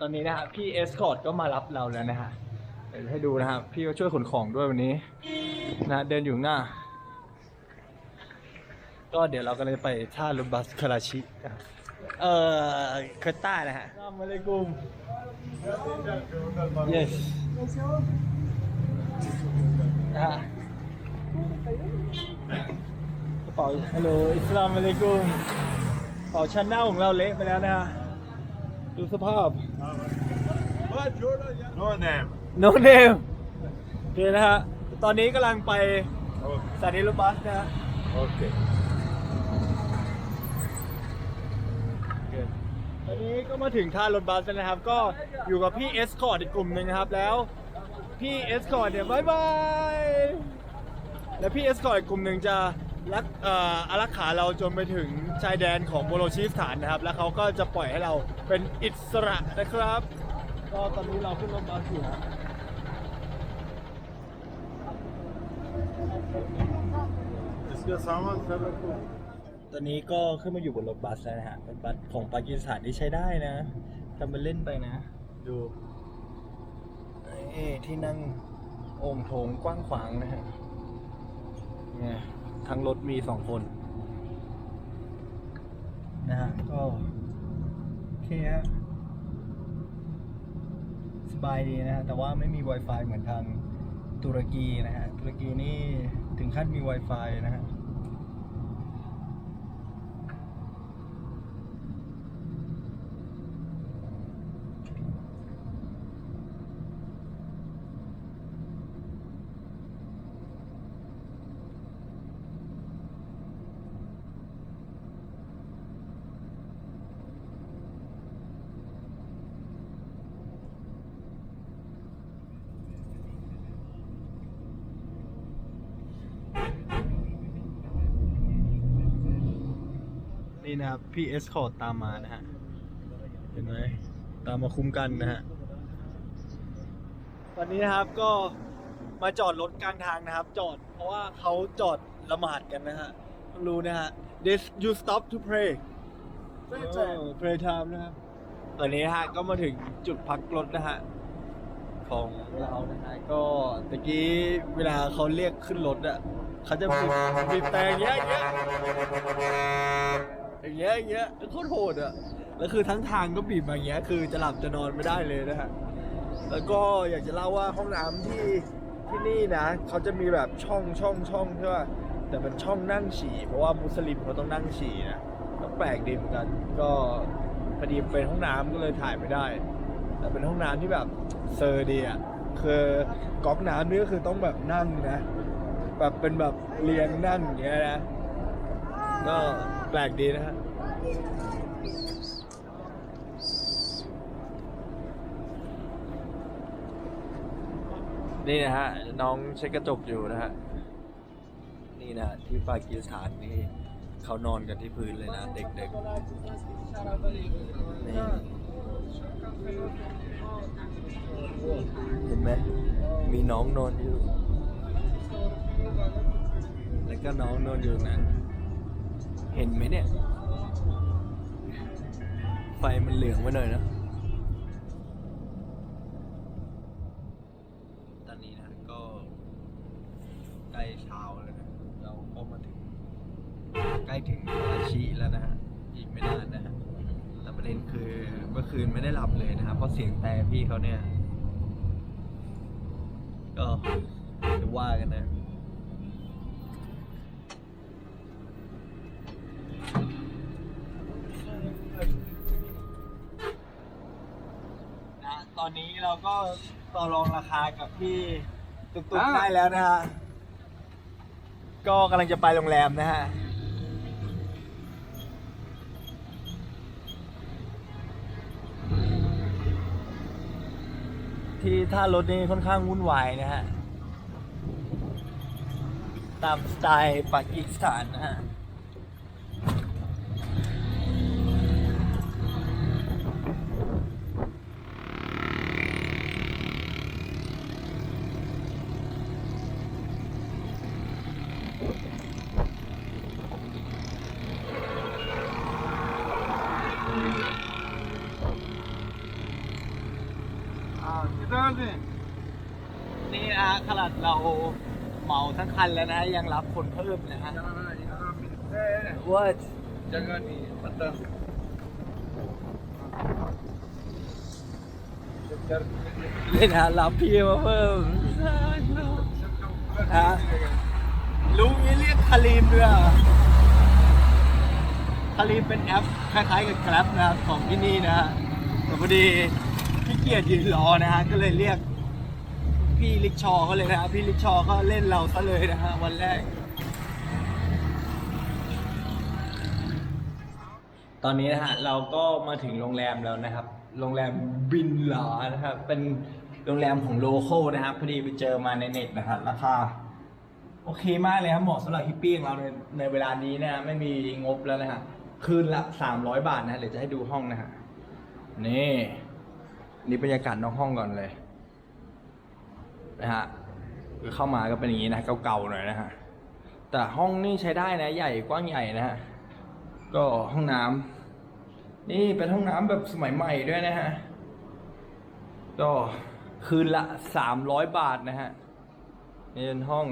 ตอนนี้นะฮะพี่เอสคอร์ดก็มารับเราแล้วนะฮะเดี๋ยวให้ดูนะครับพี่ก็ช่วยขนของด้วยวันนี้นะเดินอยู่ข้างหน้า ก็เดี๋ยวเราก็เลยไปท่ารถบัสคาราชินะครับเอ่อเคอร์ต้านะฮะ อัสสลามุอะลัยกุม yes นะฮะกระเป๋าฮัลโหลอิสลามอะลัยกุมกระเป๋าชั้นเน่าของเราเละไปแล้วนะฮะ ดูสภาพ No name. no name โอเคนะฮะ ตอนนี้กำลังไป Okay. สถานีรถบัสนะฮะ Okay. ตอนนี้ก็มาถึงท่ารถบัสแล้วนะครับ ก็อยู่กับพี่เอสคอร์ดอีกกลุ่มหนึ่งนะครับ แล้วพี่เอสคอร์ดเนี่ยบายบาย แล้วพี่เอสคอร์ดอีกกลุ่มหนึ่งจะ รักอ่ออารักขาเราจนไปถึงชายแดนของโบโลชีฟฐานนะครับ แล้วเขาก็จะปล่อยให้เราเป็นอิสระนะครับ ก็ตอนนี้เราขึ้นรถบัสอยู่ครัตอนนี้ก็ขึ้นมาอยู่บนรถบัสแล้วนะฮะเป็นบัสของปากีสถานที่ใช้ได้นะทำเป็นเล่นไปนะ ดูเอ้ที่นั่งโอ่งโถงกว้างขวางนะฮะเนี่ย ทั้งรถมีสองคนนะฮะก็โอเคฮะสบายดีนะฮะแต่ว่าไม่มี Wi-Fi เหมือนทางตุรกีนะฮะตุรกีนี่ถึงขั้นมี Wi-Fi นะฮะ นี่นะครับพี่เอสคอร์ตามมานะฮะ เห็นไหมตามมาคุ้มกันนะฮะ วันนี้นะครับก็มาจอดรถกลางทางนะครับ จอดเพราะว่าเขาจอดละหมาดกันนะฮะเพิ่งรู้นะฮะ this you stop to pray Pray time เออ pray time นะครับตอนนี้นะฮะก็มาถึงจุดพักรถนะฮะของเรานะฮะก็ตะกี้เวลาเขาเรียกขึ้นรถอะเขาจะบีบบีบแต่อย่างเงี้ยอย่างเงี้ย อย่างเงี้ยอย่างเงี้ยโคตรโหดอะแล้วคือทั้งทางก็บีบมาอย่างเงี้ยคือจะหลับจะนอนไม่ได้เลยนะฮะแล้วก็อยากจะเล่าว่าห้องน้ำที่ที่นี่นะเขาจะมีแบบช่องช่องช่องใช่ป่ะแต่เป็นช่องนั่งฉี่เพราะว่ามุสลิมเขาต้องนั่งฉี่นะก็แปลกดีเหมือนกัน ก็พอดีเป็นห้องน้ำก็เลยถ่ายไม่ได้ แต่เป็นห้องน้ำที่แบบเซอร์ดีอะคือก๊อกน้ำนี่ก็คือต้องแบบนั่งนะ แบบเป็นแบบเรียงนั่งอย่างเงี้ยนะก็ แปลกดีนะฮะนี่นะฮะ น้องเช็ดกระจกอยู่นะฮะ นี่นะ ที่ปากีสถานนี่เขานอนกันที่พื้นเลยนะ เด็กๆนี่เห็นไหมมีน้องนอนอยู่ แล้วก็น้องนอนอยู่นะ เห็นไหมเนี่ย ไฟมันเหลืองไปหน่อยนะตอนนี้นะก็ใกล้เช้าแล้วนะเราก็มาถึง ใกล้ถึงอาชิแล้วนะฮะอีกไม่นานนะฮะแต่ประเด็นคือเมื่อคืนไม่ได้หลับเลยนะครับเพราะเสียงแต่พี่เขาเนี่ย ก็จะว่ากันนะ อนนี้เราก็ต่อรองราคากับพี่ตุกตุกได้แล้วนะฮะ ก็กำลังจะไปโรงแรมนะฮะ ที่ท่ารถนี่ค่อนข้างวุ่นวายนะฮะ ตามสไตล์ปากีสถานนะฮะ ขนาดเราเหมาทั้งคันแล้วนะ ยังรับคนเพิ่มนะฮะ यहाँ यहाँ मिलते हैं What जगह नहीं है पता इधर นี่นะรับพี่มาเพิ่มฮะลุงนี้เรียกคารีมด้วยเหรอคารีมเป็นแอปคล้ายๆกับ Grab นะครับของที่นี่นะฮะแต่พอดีพี่เกียรยืนรอนะฮะก็เลยเรียก พี่ลิกชอเขาเลยนะพี่ลิกชอก็เล่นเราซะเลยนะฮะวันแรก ตอนนี้นะฮะเราก็มาถึงโรงแรมแล้วนะครับ โรงแรมบินหลานะครับ เป็นโรงแรมของโลโก้นะครับพอดีไปเจอมาในเน็ตนะครับราคาโอเคมากเลยครับเหมาะสำหรับฮิปปี้ของเราในในเวลานี้นะฮะไม่มีงบแล้วนะฮะคืนละ300บาทนะฮะเดี๋ยวจะให้ดูห้องนะฮะนี่นี่บรรยากาศนอกห้องก่อนเลย นะฮะคือเข้ามาก็เป็นอย่างนี้นะเก่าๆหน่อยนะฮะแต่ห้องนี่ใช้ได้นะใหญ่กว้างใหญ่นะฮะก็ห้องน้ำนี่เป็นห้องน้ำแบบสมัยใหม่ด้วยนะฮะก็คืนละสามร้อยบาทนะฮะนี่เป็นห้อง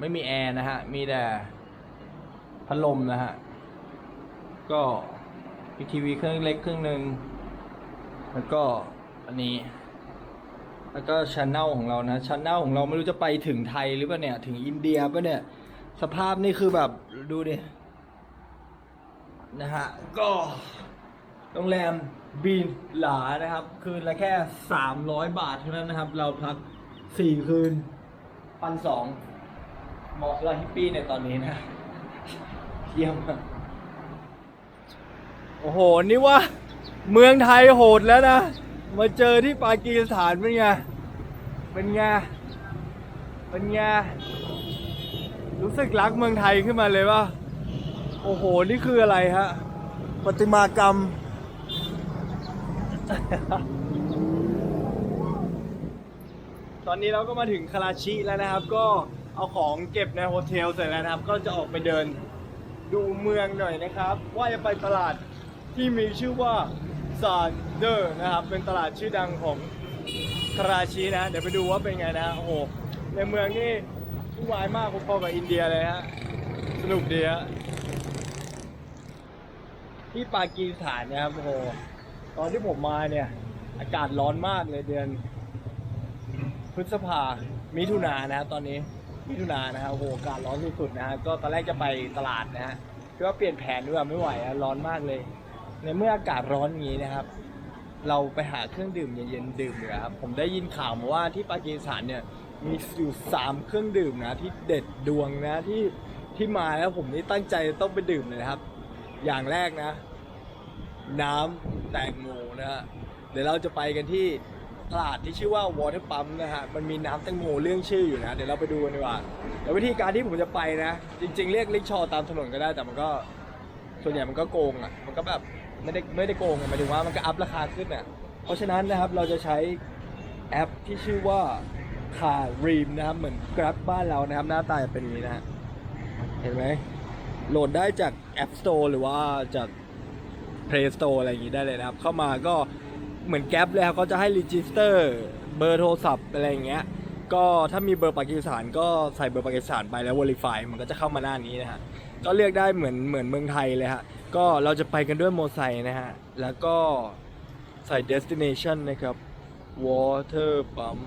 ไม่มีแอร์นะฮะมีแต่พัดลมนะฮะก็มีทีวีเครื่องเล็กเครื่องหนึ่งแล้วก็อันนี้ แล้วก็ช n แนลของเรานะช n แนลของเราไม่รู้จะไปถึงไทยหรือเปล่าเนี่ย ถึงอินเดียป่ะเนี่ย สภาพนี่คือแบบดูดิ นะฮะ ก็โรงแรมบีนหลานะครับ คืนละแค่ 300 บาทเท่านั้นนะครับ เราพัก 4 คืนพันสองเหมาะสำหรับฮิปปี้ในตอนนี้นะเยี่ยมโอ้โห นี่ว่า เมืองไทยโหดแล้วนะ มาเจอที่ปากีสถานเป็นไง เป็นไง เป็นไง รู้สึกรักเมืองไทยขึ้นมาเลยว่า โอ้โห นี่คืออะไรฮะประติมากรรม ตอนนี้เราก็มาถึงคาราชิแล้วนะครับ ก็เอาของเก็บในโฮเทลเสร็จแล้วนะครับ ก็จะออกไปเดินดูเมืองหน่อยนะครับ ว่าจะไปตลาดที่มีชื่อว่า ซานเดอร์นะครับ เป็นตลาดชื่อดังของคาราชินะ เดี๋ยวไปดูว่าเป็นไงนะโอ้โหในเมืองนี่วุ่นวายมากพอๆกับอินเดียเลยฮะสนุกดีฮะที่ปากีสถานนะครับโอ้โหตอนที่ผมมาเนี่ย อากาศร้อนมากเลยเดือน พฤษภามิถุนานะตอนนี้มิถุนานะครับโอ้โหอากาศร้อนสุดๆนะฮะก็ตอนแรกจะไปตลาดนะฮะคือว่าเปลี่ยนแผนด้วยไม่ไหวอะร้อนมากเลย ในเมื่ออากาศร้อนอย่างนี้นะครับ เราไปหาเครื่องดื่มเย็นๆดื่มเลยครับผมได้ยินข่าวมาว่าที่ปากีสถานเนี่ยมีอยู่สามเครื่องดื่มนะที่เด็ดดวงนะที่ที่มาแล้วผมนี่ตั้งใจต้องไปดื่มเลยนะครับ อย่างแรกนะ น้ำแตงโมนะฮะเดี๋ยวเราจะไปกันที่ตลาดที่ชื่อว่า Water Pump นะฮะ มันมีน้ำแตงโมเรื่องชื่ออยู่นะ เดี๋ยวเราไปดูกันดีกว่าแต่วิธีการที่ผมจะไปนะ จริง ๆ เรียกลิกชอตามถนนก็ได้ แต่มันก็ส่วนใหญ่มันก็โกงอะ มันก็แบบ ไม่ได้ไม่ได้โกงหมายถึงว่ามันก็อัพราคาขึ้นอะเพราะฉะนั้นนะครับเราจะใช้แอปที่ชื่อว่าคารีมนะครับเหมือน Grab บ้านเรานะครับหน้าตาจะเป็นอย่างนี้นะฮะเห็นไหมโหลดได้จาก App Store หรือว่าจาก Play Store อะไรอย่างนี้ได้เลยนะครับ เข้ามาก็เหมือนแก๊ปเลยครับเขาจะให้รีจิสเตอร์เบอร์โทรศัพท์อะไรอย่างเงี้ยก็ถ้ามีเบอร์ปากีสถานก็ใส่เบอร์ปากีสถานไปแล้ว Verify มันก็จะเข้ามาหน้านี้นะฮะก็เลือกได้เหมือนเหมือนเมืองไทยเลยฮะ ก็เราจะไปกันด้วยโมไซค์นะฮะ แล้วก็ใส่ destination นะครับ water pump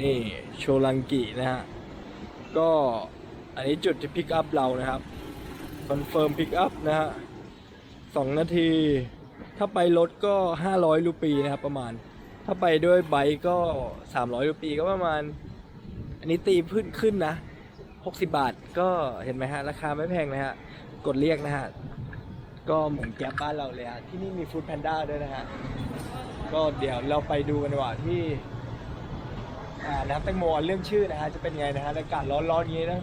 นี่โชลังกินะฮะ ก็อันนี้จุดที่พิกอัพเรานะครับคอนเฟิร์มพิกอัพนะฮะสองนาที ถ้าไปรถก็ 500 รูปีนะครับประมาณ ถ้าไปด้วยไบก็ 300 รูปีก็ประมาณ อันนี้ตีพื้นขึ้นนะ 60 บาทก็เห็นไหมฮะ ราคาไม่แพงนะฮะ กดเรียกนะฮะ ก็เหมือนแก๊บบ้านเราเลยฮะ ที่นี่มีฟู้ดแพนด้าด้วยนะฮะ ก็เดี๋ยวเราไปดูกันดีกว่าที่อ่าน้ำแตงโมเรื่องชื่อนะฮะ จะเป็นไงนะฮะ อากาศร้อนๆอย่างนี้นะ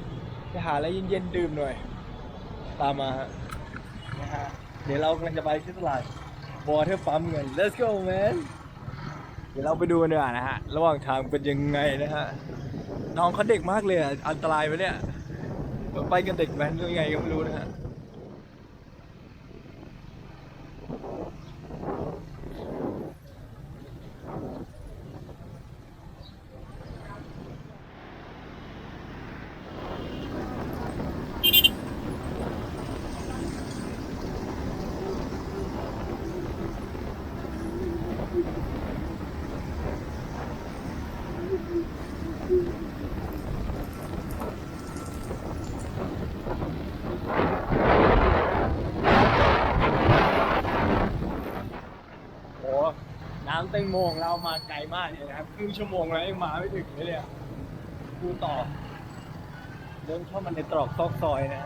ไปหาอะไรเย็นๆดื่มหน่อย ตามมาฮะนะฮะ เดี๋ยวเรากำลังจะไปที่ตลาด Water Pump กัน Let's go man เดี๋ยวเราไปดูกันดีกว่านะฮะ ระหว่างทางเป็นยังไงนะฮะ น้องเขาเด็กมากเลยอะอันตรายไหมเนี่ย ไปกันเด็กแว้นหรือไงก็ไม่รู้นะฮะ น้ำแตงโมงเรามาไกลมากเลยนะครับครึ่งชั่วโมงแล้วยังมาไม่ถึงเลยเนี่ยดูต่อเดินเข้ามาในตรอกซอกซอยนะ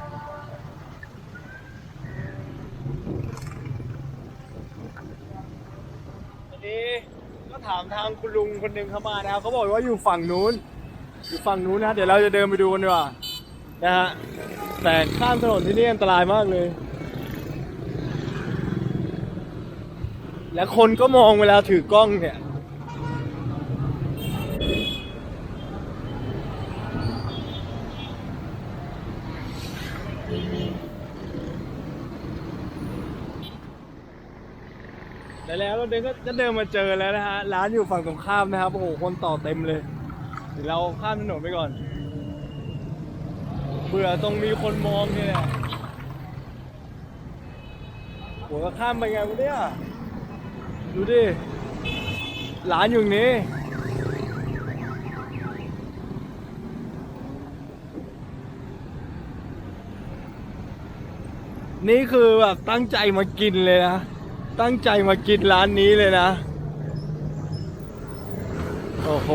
ทีนี้ก็ถามทางคุณลุงคนหนึ่งเข้ามานะครับเขาบอกว่าอยู่ฝั่งนู้น อยู่ฝั่งนู้นนะ เดี๋ยวเราจะเดินไปดูกันดีกว่านะฮะแต่ข้ามถนนที่นี่อันตรายมากเลย และคนก็มองเวลาถือกล้องเนี่ยแล้วแล้วเราเดินก็จะเดินมาเจอแล้วนะฮะ ร้านอยู่ฝั่งตรงข้ามนะครับ โอ้โห คนต่อเต็มเลย เดี๋ยวเราข้ามถนนไปก่อน เบื่อตรงมีคนมองเนี่ยหละโหก็ข้ามไปไงวะเนี่ย ดูดิร้านอยู่นี้ นี่คือแบบตั้งใจมากินเลยนะ ตั้งใจมากินร้านนี้เลยนะ โอ้โห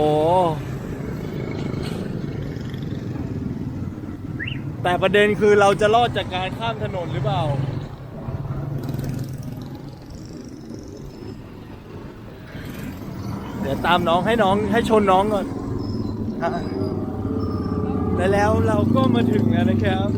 แต่ประเด็นคือเราจะรอดจากการข้ามถนนหรือเปล่า ดี๋ยวตามน้องให้น้องให้ชนน้องก่อนและแล้วเราก็มาถึงแล้วนะครับ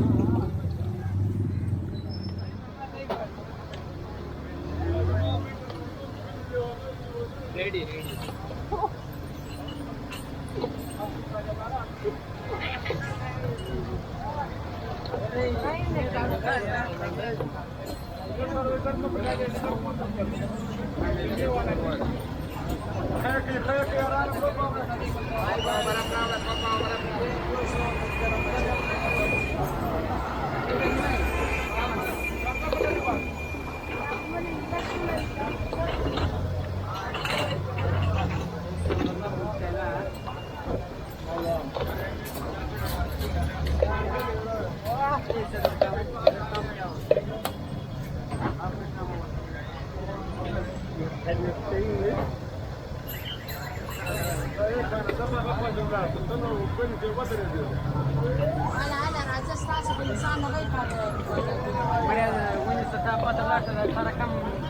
Gracias.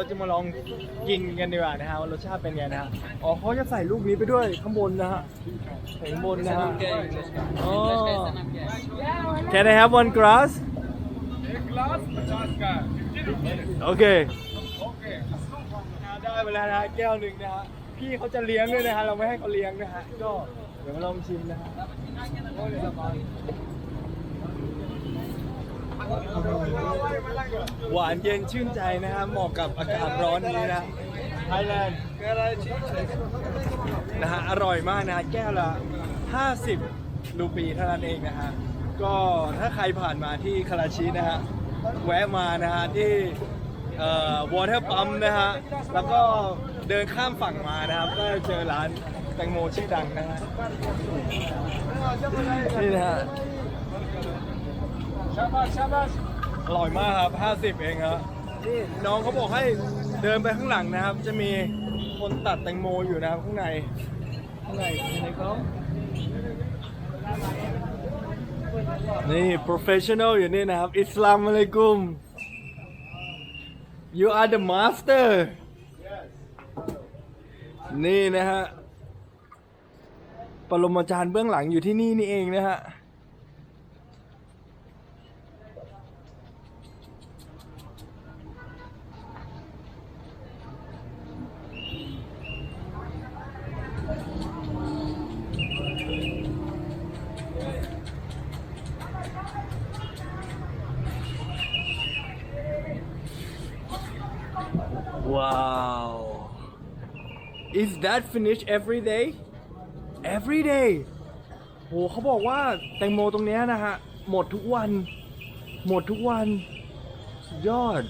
ราจะมาลองกินกันดีกว่านะฮะรสชาติเป็นไงนะฮะอ๋อเขาจะใส่ลูกนี้ไปด้วยข้างบนนะฮะใส่ข้างบนนะฮะโอ้ Can I have one glass Okay ได้เแล้วนะฮะแก้วหนึ่งนะฮะพี่เขาจะเลี้ยงด้วยนะฮะเราไม่ให้เขาเลี้ยงนะฮะก็เดี๋ยวมาลองชิมนะฮะ หวานเย็นชื่นใจนะครับเหมาะกับอากาศร้อนนี้นะไทยแลนด์นะฮะอร่อยมากนะแก้วละ 50 รูปีเท่านั้นเองนะฮะก็ถ้าใครผ่านมาที่คาราชินะฮะแวะมานะฮะที่วอเตอร์ปั๊มนะฮะแล้วก็เดินข้ามฝั่งมานะครับ ก็เจอร้านแตงโมชื่อดังนะฮะนี่นะฮะ ชาบัชาบัอร่อยมากครับ 50 เองครับนี่น้องเขาบอกให้เดินไปข้างหลังนะครับ จะมีคนตัดแตงโมอยู่นะครับข้างใน ข้างในในเขานี่ professional อยู่นี่นะครับ อิสลามอะลัยกุม you are the master นี่นะฮะ ปรมาจารย์เบื้องหลังอยู่ที่นี่นี่เองนะฮะ Wow. Is that finished every day? Every day โหเขาบอกว่าแตงโมตรงเนี้ยนะฮะ หมดทุกวัน หมดทุกวัน สุดยอด